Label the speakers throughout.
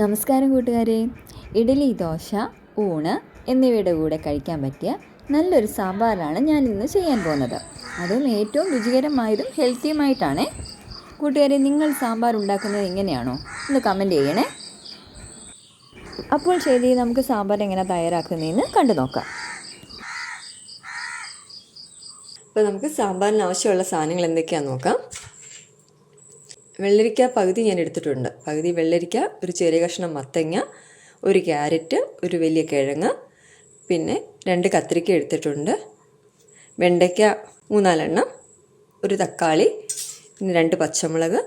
Speaker 1: നമസ്കാരം കൂട്ടുകാരെ. ഇഡലി ദോശ ഊണ് എന്നിവയുടെ കൂടെ കഴിക്കാൻ പറ്റിയ നല്ലൊരു സാമ്പാറാണ് ഞാൻ ഇന്ന് ചെയ്യാൻ പോകുന്നത്. അതും ഏറ്റവും രുചികരമായതും ഹെൽത്തിയുമായിട്ടാണ്. കൂട്ടുകാരെ നിങ്ങൾ സാമ്പാർ ഉണ്ടാക്കുന്നത് എങ്ങനെയാണോ? ഒന്ന് കമന്റ് ചെയ്യണേ. അപ്പോൾ ശരി നമുക്ക് സാമ്പാർ എങ്ങനെ തയ്യാറാക്കുന്നതെന്ന് കണ്ടു നോക്കാം.
Speaker 2: അപ്പോൾ നമുക്ക് സാമ്പാറിന് ആവശ്യമുള്ള സാധനങ്ങൾ എന്തൊക്കെയാണെന്ന് നോക്കാം. വെള്ളരിക്ക പകുതി ഞാൻ എടുത്തിട്ടുണ്ട്. പകുതി വെള്ളരിക്ക ഒരു ചെറിയ കഷ്ണം മത്തങ്ങ ഒരു ക്യാരറ്റ് ഒരു വലിയ കിഴങ്ങ് പിന്നെ രണ്ട് കത്തിരിക്ക എടുത്തിട്ടുണ്ട്. വെണ്ടയ്ക്ക മൂന്നാലെണ്ണം ഒരു തക്കാളി പിന്നെ രണ്ട് പച്ചമുളക്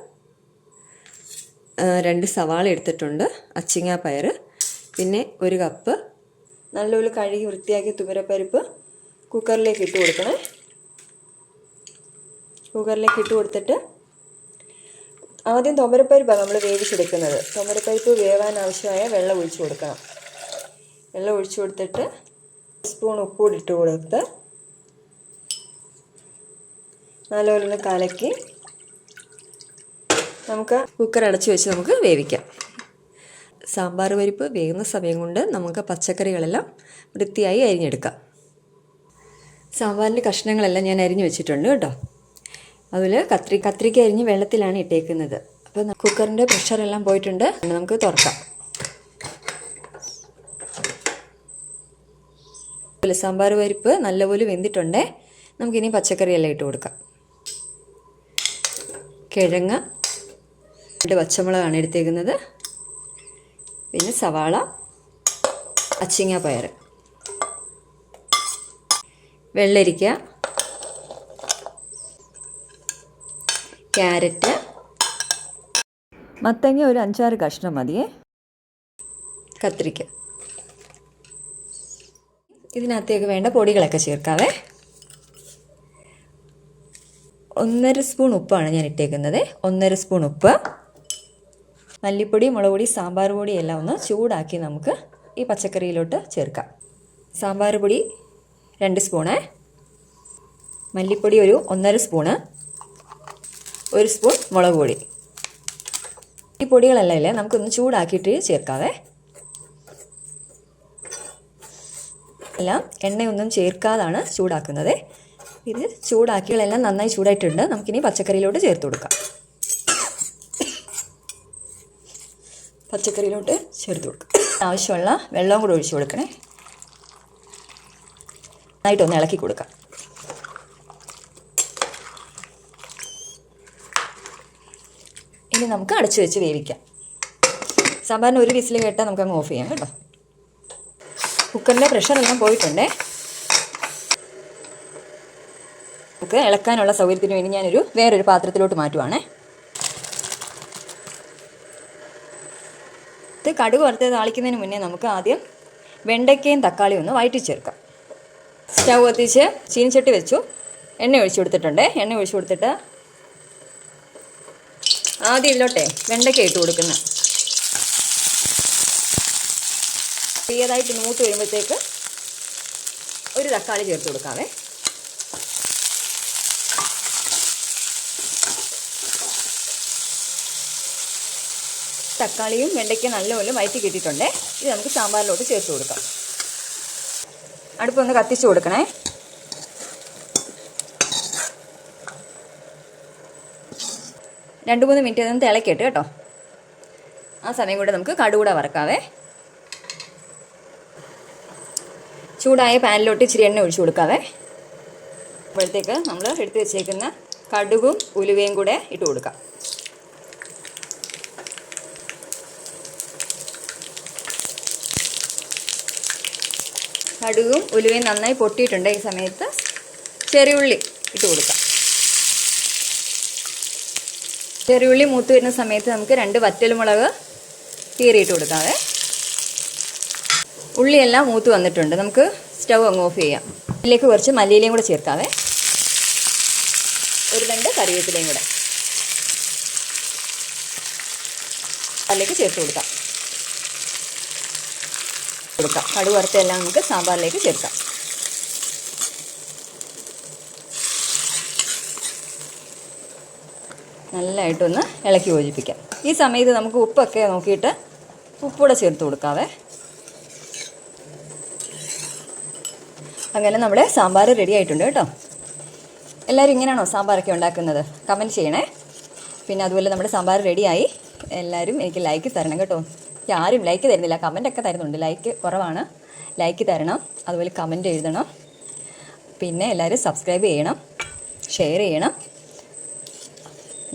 Speaker 2: രണ്ട് സവാള എടുത്തിട്ടുണ്ട് അച്ചിങ്ങ പയർ പിന്നെ ഒരു കപ്പ് നല്ലപോലെ കഴുകി വൃത്തിയാക്കിയ തുമരപ്പരിപ്പ് കുക്കറിലേക്ക് ഇട്ട് കൊടുക്കണം. കുക്കറിലേക്ക് ഇട്ട് കൊടുത്തിട്ട് ആദ്യം തൊമരപ്പരിപ്പാണ് നമ്മൾ വേവിച്ചെടുക്കുന്നത്. തൊമരപ്പരിപ്പ് വേവാൻ ആവശ്യമായ വെള്ളം ഒഴിച്ചു കൊടുക്കണം. വെള്ളം ഒഴിച്ചു കൊടുത്തിട്ട് സ്പൂൺ ഉപ്പൂടി ഇട്ട് കൊടുത്ത് നല്ലപോലെ ഒന്ന് കലക്കി നമുക്ക് കുക്കർ അടച്ചു വെച്ച് നമുക്ക് വേവിക്കാം. സാമ്പാർ പരിപ്പ് വേകുന്ന സമയം കൊണ്ട് നമുക്ക് പച്ചക്കറികളെല്ലാം വൃത്തിയായി അരിഞ്ഞെടുക്കാം. സാമ്പാറിന്റെ കഷ്ണങ്ങളെല്ലാം ഞാൻ അരിഞ്ഞു വെച്ചിട്ടുണ്ട് കേട്ടോ. അതിൽ കത്രി കത്രിക്ക അരിഞ്ഞ് വെള്ളത്തിലാണ് ഇട്ടേക്കുന്നത്. അപ്പോൾ കുക്കറിന്റെ പ്രഷറെല്ലാം പോയിട്ടുണ്ട്. നമുക്ക് തുറക്കാം. സാമ്പാർ പരിപ്പ് നല്ലപോലെ വെന്തിട്ടുണ്ട്. നമുക്കിനി പച്ചക്കറിയെല്ലാം ഇട്ട് കൊടുക്കാം. കിഴങ്ങ് രണ്ട് പച്ചമുളകാണ് എടുത്തേക്കുന്നത്. പിന്നെ സവാള അച്ചിങ്ങ പയർ വെള്ളരിക്ക ക്യാരറ്റ്.
Speaker 1: മത്തങ്ങ ഒരു അഞ്ചാറ് കഷ്ണം മതിയേ.
Speaker 2: കത്തിരിക്ക ഇതിനകത്തേക്ക് വേണ്ട പൊടികളൊക്കെ ചേർക്കാവേ. ഒന്നര സ്പൂൺ ഉപ്പാണ് ഞാൻ ഇട്ടേക്കുന്നത്. ഒന്നര സ്പൂൺ ഉപ്പ്. മല്ലിപ്പൊടി മുളക് പൊടി സാമ്പാർ പൊടി എല്ലാം ഒന്ന് ചൂടാക്കി നമുക്ക് ഈ പച്ചക്കറിയിലോട്ട് ചേർക്കാം. സാമ്പാർ പൊടി രണ്ട് സ്പൂണ്. മല്ലിപ്പൊടി ഒരു ഒന്നര സ്പൂണ്. ഒരു സ്പൂൺ മുളക് പൊടി. ഈ പൊടികളെല്ലാം ഇല്ലേ നമുക്കൊന്ന് ചൂടാക്കിയിട്ട് ചേർക്കാവേ. എല്ലാം എണ്ണയൊന്നും ചേർക്കാതാണ് ചൂടാക്കുന്നത്. ഇത് ചൂടാക്കികളെല്ലാം നന്നായി ചൂടായിട്ടുണ്ട്. നമുക്കിനി പച്ചക്കറിയിലോട്ട് ചേർത്ത് കൊടുക്കാം. പച്ചക്കറിയിലോട്ട് ചേർത്ത് കൊടുക്കാം. ആവശ്യമുള്ള വെള്ളവും കൂടെ ഒഴിച്ചു കൊടുക്കണേ. നന്നായിട്ടൊന്ന് ഇളക്കി കൊടുക്കാം. ഇനി നമുക്ക് അടച്ചു വെച്ച് വേവിക്കാം. സാമ്പാറിന് ഒരു വിസിൽ കേട്ടാൽ നമുക്ക് അങ്ങ് ഓഫ് ചെയ്യാം കേട്ടോ. കുക്കറിന്റെ പ്രഷറെല്ലാം പോയിട്ടുണ്ടേ. നമുക്ക് ഇളക്കാനുള്ള സൗകര്യത്തിന് വേണ്ടി ഞാനൊരു വേറൊരു പാത്രത്തിലോട്ട് മാറ്റുവാണേ. ഇത് കടുക് വറുത്ത് താളിക്കുന്നതിന് മുന്നേ നമുക്ക് ആദ്യം വെണ്ടയ്ക്കയും തക്കാളിയും ഒന്ന് വയറ്റി ചേർക്കാം സ്റ്റൗ കത്തിച്ച് ചീനിച്ചട്ടി വെച്ചു. എണ്ണ ഒഴിച്ചു കൊടുത്തിട്ടുണ്ട്. എണ്ണ ഒഴിച്ചു കൊടുത്തിട്ട് ആദ്യം ഇല്ലോട്ടെ വെണ്ടയ്ക്ക ഇട്ട് കൊടുക്കുന്ന. ചെറിയതായിട്ട് മൂത്ത് വരുമ്പോഴത്തേക്ക് ഒരു തക്കാളി ചേർത്ത് കൊടുക്കാവേ. തക്കാളിയും വെണ്ടയ്ക്ക നല്ലപോലെ വയറ്റി കിട്ടിയിട്ടുണ്ട്. ഇത് നമുക്ക് സാമ്പാറിലോട്ട് ചേർത്ത് കൊടുക്കാം. അടുപ്പൊന്ന് കത്തിച്ച് കൊടുക്കണേ. രണ്ട് മൂന്ന് മിനിറ്റ് ഇതൊന്ന് തിളക്കിയിട്ട് കേട്ടോ. ആ സമയം കൂടെ നമുക്ക് കടുകൂടെ വറക്കാവേ. ചൂടായ പാനിലോട്ട് ഇച്ചിരി എണ്ണ ഒഴിച്ചു കൊടുക്കാവേ. അപ്പോഴത്തേക്ക് നമ്മൾ എടുത്ത് വെച്ചേക്കുന്ന കടുകും ഉലുവയും കൂടെ ഇട്ട് കൊടുക്കാം. കടുകും ഉലുവയും നന്നായി പൊട്ടിയിട്ടുണ്ട് ഈ സമയത്ത്. ചെറിയുള്ളി ഇട്ട് കൊടുക്കാം. ചെറിയുള്ളി മൂത്ത് വരുന്ന സമയത്ത് നമുക്ക് രണ്ട് വറ്റൽമുളക് കീറിയിട്ട് കൊടുക്കാവേ. ഉള്ളിയെല്ലാം മൂത്ത് വന്നിട്ടുണ്ട്. നമുക്ക് സ്റ്റൗ അങ്ങ് ഓഫ് ചെയ്യാം. ഇതിലേക്ക് കുറച്ച് മല്ലിയിലയും കൂടെ ചേർക്കാവേ. ഒരു രണ്ട് കറിവേപ്പിലയും കൂടെ. അതിലേക്ക് ചേർത്ത് കൊടുക്കാം. കൊടുക്കാം കടുവറുത്തെല്ലാം നമുക്ക് സാമ്പാറിലേക്ക് ചേർക്കാം. നല്ലതായിട്ടൊന്ന് ഇളക്കി യോജിപ്പിക്കാം. ഈ സമയത്ത് നമുക്ക് ഉപ്പൊക്കെ നോക്കിയിട്ട് ഉപ്പൂടെ ചേർത്ത് കൊടുക്കാവേ. അങ്ങനെ നമ്മുടെ സാമ്പാർ റെഡി ആയിട്ടുണ്ട് കേട്ടോ. എല്ലാവരും ഇങ്ങനെയാണോ സാമ്പാറൊക്കെ ഉണ്ടാക്കുന്നത്? കമന്റ് ചെയ്യണേ. പിന്നെ അതുപോലെ നമ്മുടെ സാമ്പാർ റെഡിയായി എല്ലാവരും എനിക്ക് ലൈക്ക് തരണം കേട്ടോ. ആരും ലൈക്ക് തരുന്നില്ല. കമന്റൊക്കെ തരുന്നുണ്ട്. ലൈക്ക് കുറവാണ്. ലൈക്ക് തരണം. അതുപോലെ കമന്റ് എഴുതണം. പിന്നെ എല്ലാവരും സബ്സ്ക്രൈബ് ചെയ്യണം. ഷെയർ ചെയ്യണം.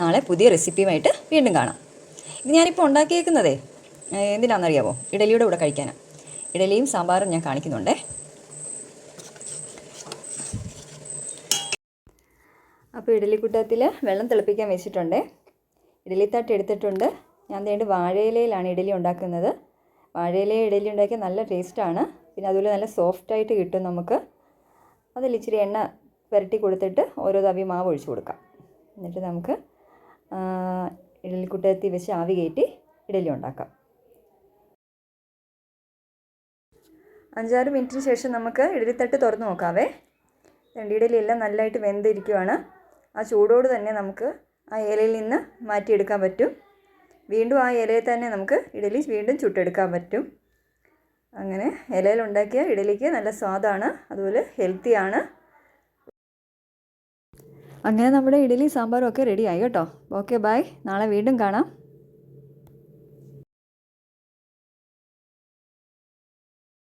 Speaker 2: നാളെ പുതിയ റെസിപ്പിയുമായിട്ട് വീണ്ടും കാണാം. ഇത് ഞാനിപ്പോൾ ഉണ്ടാക്കിയേക്കുന്നതേ ഏഹ്, എന്തിനാണെന്നറിയാമോ ഇഡലിയുടെ കൂടെ കഴിക്കാനാണ് ഇഡലിയും സാമ്പാറും ഞാൻ കാണിക്കുന്നുണ്ടേ. അപ്പോൾ ഇഡലിക്കൂട്ടത്തിൽ വെള്ളം തിളപ്പിക്കാൻ വെച്ചിട്ടുണ്ട്. ഇഡലിത്തട്ട് എടുത്തിട്ടുണ്ട്. ഞാൻ വേണ്ടി വാഴയിലയിലാണ് ഇഡലി ഉണ്ടാക്കുന്നത്. വാഴയിലയിൽ ഇഡലി ഉണ്ടാക്കിയാൽ നല്ല ടേസ്റ്റാണ്. പിന്നെ അതുപോലെ നല്ല സോഫ്റ്റായിട്ട് കിട്ടും നമുക്ക്. അതിൽ ഇച്ചിരി എണ്ണ പുരട്ടി കൊടുത്തിട്ട് ഓരോ തവി മാവ് ഒഴിച്ചു കൊടുക്കാം. എന്നിട്ട് നമുക്ക് ഇഡലിക്കുട്ടത്തിൽ വെച്ച് ആവി കയറ്റി ഇഡലി ഉണ്ടാക്കാം. അഞ്ചാറ് മിനിറ്റിന് ശേഷം നമുക്ക് ഇഡലിത്തട്ട് തുറന്ന് നോക്കാവേ. രണ്ട് ഇഡലി എല്ലാം നല്ലതായിട്ട് വെന്തിരിക്കുവാണ്. ആ ചൂടോട് തന്നെ നമുക്ക് ആ ഇലയിൽ നിന്ന് മാറ്റിയെടുക്കാൻ പറ്റും. വീണ്ടും ആ ഇലയിൽ തന്നെ നമുക്ക് ഇഡലി വീണ്ടും ചുട്ടെടുക്കാൻ പറ്റും. അങ്ങനെ ഇലയിൽ ഉണ്ടാക്കിയ ഇഡലിക്ക് നല്ല സ്വാദാണ്. അതുപോലെ ഹെൽത്തിയാണ്. അങ്ങനെ നമ്മുടെ ഇഡലി സാമ്പാറും ഒക്കെ റെഡിയായി കേട്ടോ. ഓക്കെ ബൈ നാളെ വീണ്ടും കാണാം.